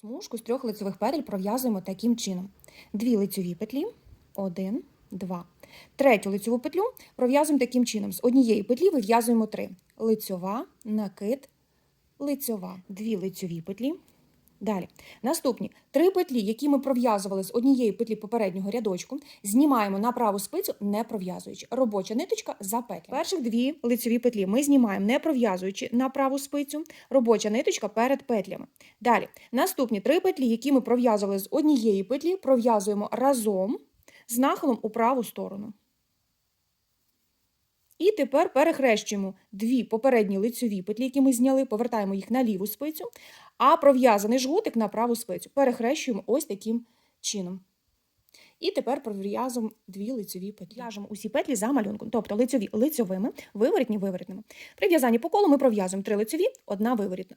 Смужку з трьох лицевих петель пров'язуємо таким чином: дві лицеві петлі, один, два. Третю лицеву петлю пров'язуємо таким чином: з однієї петлі вив'язуємо три: лицьова, накид, лицьова, дві лицеві петлі. Далі. Наступні три петлі, які ми пров'язували з однієї петлі попереднього рядочку, знімаємо на праву спицю, не пров'язуючи. Робоча ниточка за петлі. Перших дві лицеві петлі ми знімаємо, не пров'язуючи на праву спицю, робоча ниточка перед петлями. Далі. Наступні три петлі, які ми пров'язували з однієї петлі, пров'язуємо разом з нахилом у праву сторону. І тепер перехрещуємо дві попередні лицеві петлі, які ми зняли, повертаємо їх на ліву спицю, а пров'язаний жгутик на праву спицю. Перехрещуємо ось таким чином. І тепер пров'язуємо дві лицеві петлі. В'яжемо усі петлі за малюнком, тобто лицеві лицьовими, виворітні виворітними. При в'язанні по колу ми пров'язуємо три лицеві, одна виворітна.